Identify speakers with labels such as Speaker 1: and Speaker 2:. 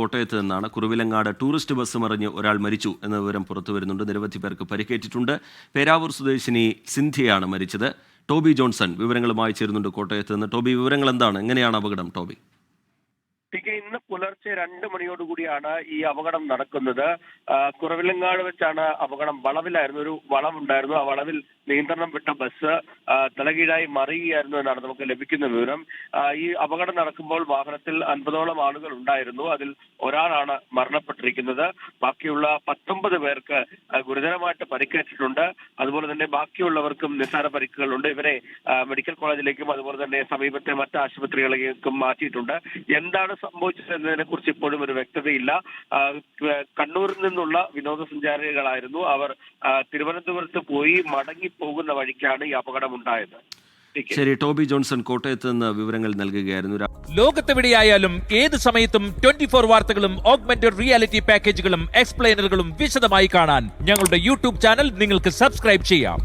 Speaker 1: കോട്ടയത്ത് നിന്നാണ് Kuravilangad tourist bus മറിഞ്ഞ് ഒരാൾ മരിച്ചു എന്ന വിവരം പുറത്തു വരുന്നുണ്ട്. നിരവധി പേർക്ക് പരിക്കേറ്റിട്ടുണ്ട്. പേരാവൂർ സ്വദേശിനി സിന്ധ്യയാണ് മരിച്ചത്. ടോബി ജോൺസൺ വിവരങ്ങളുമായി ചേരുന്നുണ്ട് കോട്ടയത്ത് നിന്ന്. ടോബി വിവരങ്ങൾ എന്താണ് എങ്ങനെയാണ് അപകടം ടോബി?
Speaker 2: ടിക്ക് ഇന്ന് പുലർച്ചെ രണ്ട് മണിയോടുകൂടിയാണ് ഈ അപകടം നടക്കുന്നത്. കുറവിലങ്ങാട് വെച്ചാണ് അപകടം. വളവിലായിരുന്നു ഒരു വളവുണ്ടായിരുന്നു. ആ വളവിൽ നിയന്ത്രണം വിട്ട ബസ് തലകീഴായി മറിയുകയായിരുന്നു എന്നാണ് നമുക്ക് ലഭിക്കുന്ന വിവരം. ഈ അപകടം നടക്കുമ്പോൾ വാഹനത്തിൽ അൻപതോളം ആളുകൾ ഉണ്ടായിരുന്നു. അതിൽ ഒരാളാണ് മരണപ്പെട്ടിരിക്കുന്നത്. ബാക്കിയുള്ള പത്തൊമ്പത് പേർക്ക് ഗുരുതരമായിട്ട് പരിക്കേറ്റിട്ടുണ്ട്. അതുപോലെ തന്നെ ബാക്കിയുള്ളവർക്കും നിസ്സാര പരിക്കുകളുണ്ട്. ഇവരെ മെഡിക്കൽ കോളേജിലേക്കും അതുപോലെ തന്നെ സമീപത്തെ മറ്റ് ആശുപത്രികളിലേക്കും മാറ്റിയിട്ടുണ്ട്. എന്താണ് സംഭവിച്ചത് എന്നതിനെ കുറിച്ച് ഇപ്പോഴും ഒരു വ്യക്തതയില്ല. കണ്ണൂരിൽ നിന്നുള്ള വിനോദസഞ്ചാരികളായിരുന്നു അവർ. തിരുവനന്തപുരത്ത് പോയി മടങ്ങി പോകുന്ന വഴിക്കാണ് ഈ അപകടം ഉണ്ടായത്
Speaker 1: ശരി ടോബി ജോൺസൺ കോട്ടയത്ത് നിന്ന് വിവരങ്ങൾ നൽകുകയായിരുന്നു.
Speaker 3: ലോകത്തെവിടെയായാലും ഏത് സമയത്തും ട്വന്റി ഫോർ വാർത്തകളും ഓഗ്മെന്റഡ് റിയാലിറ്റി പാക്കേജുകളും എക്സ്പ്ലെയിനറുകളും വിശദമായി കാണാൻ ഞങ്ങളുടെ യൂട്യൂബ് ചാനൽ നിങ്ങൾക്ക് സബ്സ്ക്രൈബ് ചെയ്യാം.